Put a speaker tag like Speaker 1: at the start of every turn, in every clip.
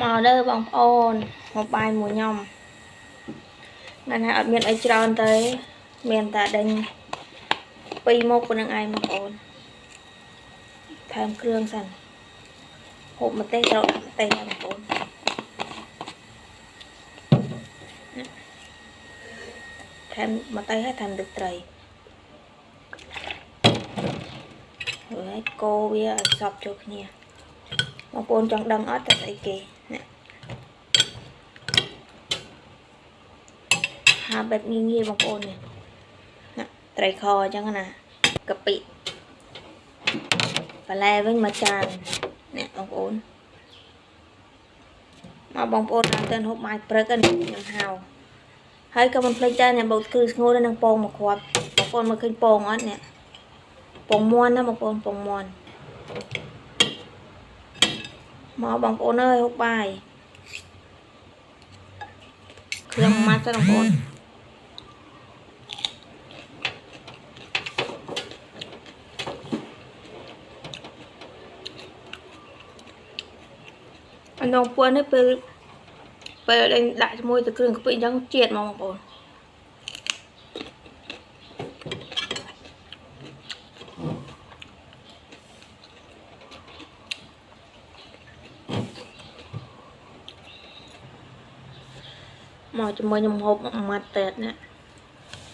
Speaker 1: មកនៅបងប្អូនមកបាយមួយខ្ញុំថ្ងៃនេះអត់មានអីច្រើនទេ មានតែដេញពីរមុខប៉ុណ្្នឹងឯងបងប្អូនថែមគ្រឿងសិនហូបម្ទេសត្រូវដាក់ម្ទេសណាបងប្អូនថែមម្ទេសហើយថែមទឹកត្រីហើយកូរវាឲ្យសប់ចូលគ្នាបងប្អូនចង់ដឹងអត់តែស្អីគេ ណាហាបែបងាយងាយបងប្អូននេះណាត្រីខអញ្ចឹងណាកាពិបន្លែវិញមួយចាននេះបងប្អូនមកបងប្អូនតាមទៅហូបបាយព្រឹកខ្ញុំហៅហើយក៏មិនភ្លេចដែរអ្នកបោកគឺស្ងួរនឹងពងមកគ្រាប់បងប្អូនមើលឃើញពងអត់នេះពងមាន់ណាបងប្អូនពងមាន់មកបងប្អូនអើយហូបបាយគ្រឿងម៉ាត់ទៅបងប្អូន អនងពួននេះពេលពេលលេងដាក់ជាមួយទៅគ្រឿងកាពិអញ្ចឹងជាតិមកបងប្អូនមកជាមួយខ្ញុំហូបមួយម៉ាត់តែនេះ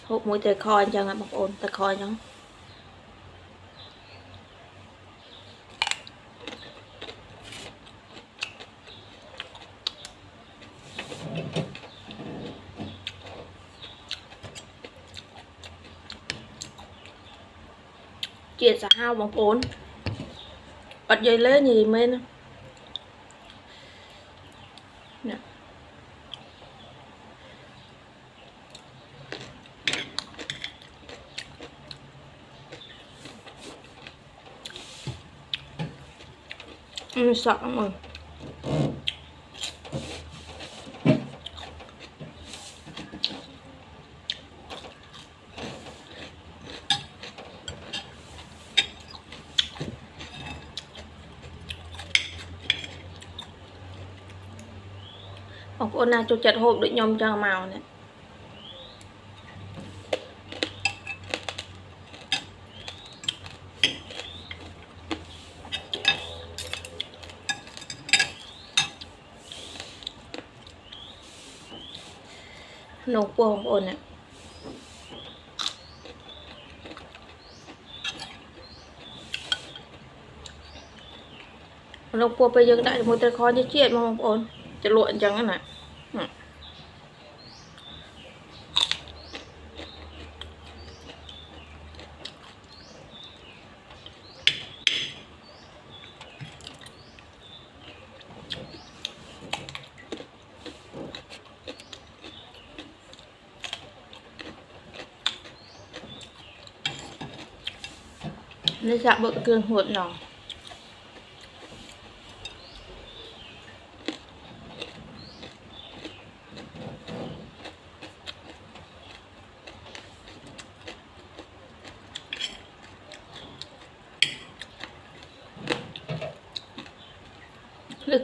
Speaker 1: ហូបមួយតែខអញ្ចឹងបងប្អូនតែខអញ្ចឹង ជាតិសាហាវបងប្អូនអត់និយាយលេងនិយាយមែនណា Ừ, sợ lắm rồi Ông ôn na cho chật hộp được nhom cho màu này នៅពោះបងប្អូនណានៅពោះពេលយើងដាក់ជាមួយត្រីខនេះជាតិបងប្អូន ចលក់អញ្ចឹងណានេះចាក់បុកគ្រឿងហួតណងលើក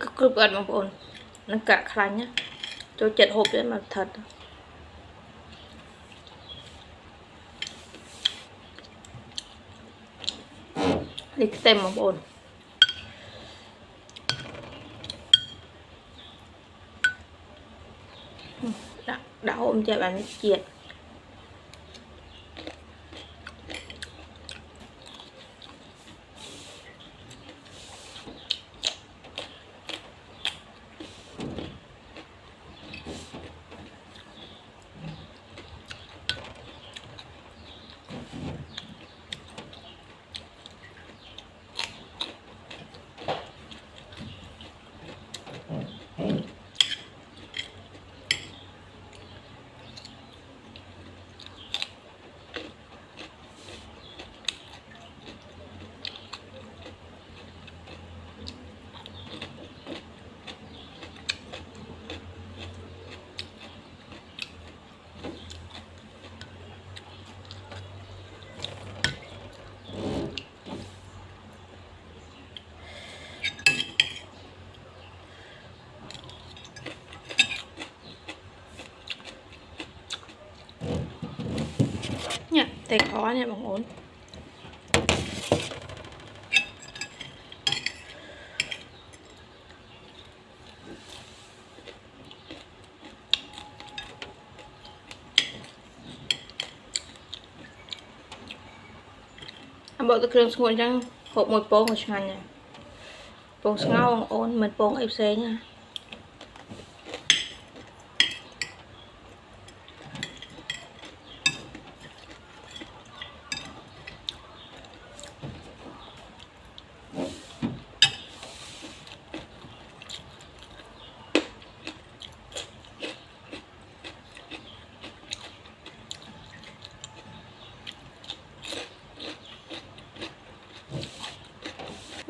Speaker 1: គ្រប់អត់បងប្អូននឹងកាក់ខ្លាញ់ណាចូលចិត្តហូបទេមកថិតនេះខ្ទឹមបងប្អូនដាក់ដាក់ហូបចាប់អានេះជាតិ តែខនេះបងប្អូនអំបិលទឹកគ្រឿងស្ងួតអញ្ចឹងហូបមួយពងក៏ឆ្ងាញ់ដែរពងស្ងោរបងប្អូនមិនពងអីផ្សេងណា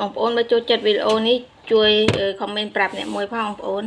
Speaker 1: បងប្អូនបើចូលចិត្តវីដេអូនេះជួយខមមិនប្រាប់អ្នកមួយផងបងប្អូន